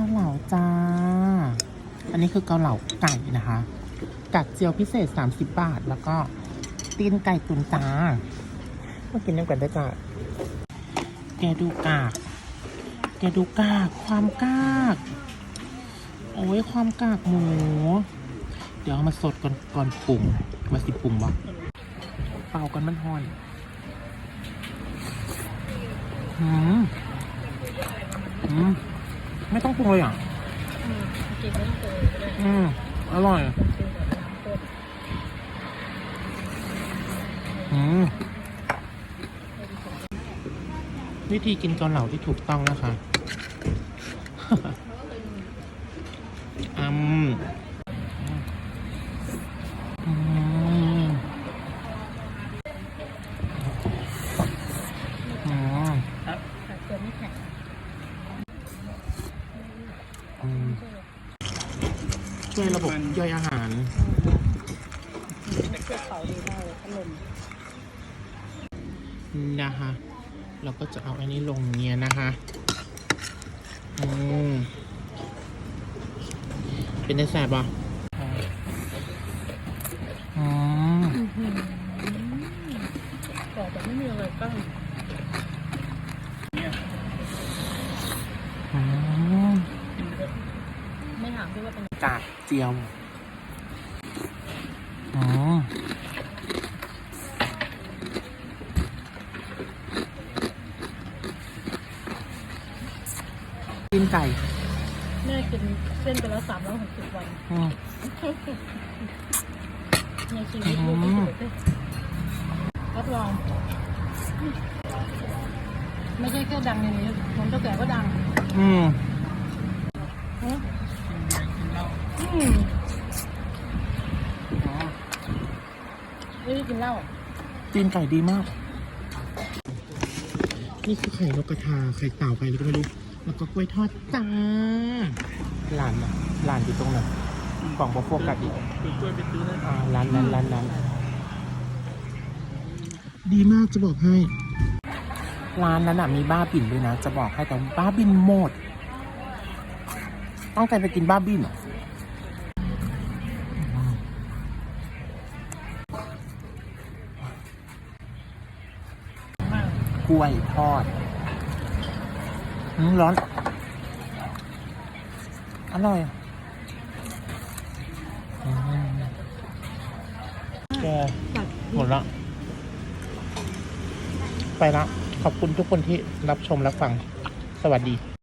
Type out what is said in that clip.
าเหลาจ้า อันนี้คือเกาเหลาไก่นะคะกัดเจียวพิเศษ 30 บาท แล้วก็ตีนไก่ตุนจ้ามากินน้ำกันได้จ้าแกดูกากแกดูกาก ความกาก โอ้ยความกากหมู เดี๋ยวเอามาสดก่อนก่อนปรุงมาสิปรุงบ่เป่ากันมันหอนอืมอืม ไม่ต้องปรุงเลยอะอืมกินไม่ต้องเจอก็ได้อืมอร่อยกินกับน้ำข้นอืมวิธีกินเกาเหลาที่ถูกต้องนะคะอืมอืมอืม แต่ตัวไม่แข็ง อืม ช่วยระบบย่อยอาหารเสื้อเขาดีมากเลยพัดลมนะคะ เราก็จะเอาอันนี้ลงเนี้ยนะคะอืมเป็นได้แสบป่ะอืมต่อแต่ไม่มีอะไรกั้งอืม ไม่ถามด้วยว่าเป็นกากเจียวอืมกินไก่แม่กินเส้นไปแล้วสามร้อยหกสิบวันอืมในชีวิตลูกไม่เคยได้รับรอง ไม่ใช่แค่ดังในนี้ผมเจ้าแก่ก็ดังอืม ฮะอืม ไม่ได้กินเหล้าตีนไก่ดีมาก นี่คือไข่นกกระทา ไข่เต่าไข่อะไรก็ไม่รู้ แล้วก็กล้วยทอดจ้าร้านนะร้านอยู่ตรงไหนกล่องบอโฟกัสอีกอ่าร้านร้านร้านร้านดีมากจะบอกให้ ร้านนั้นน่ะมีบ้าบินด้วยนะ จะบอกให้แต่บ้าบินหมด ต้องใจไปกินบ้าบินเหรออ กล้วยทอดอืมร้อน อร่อยอืมแกตัดหมดละ ไปละ ขอบคุณทุกคนที่รับชมรับฟัง สวัสดี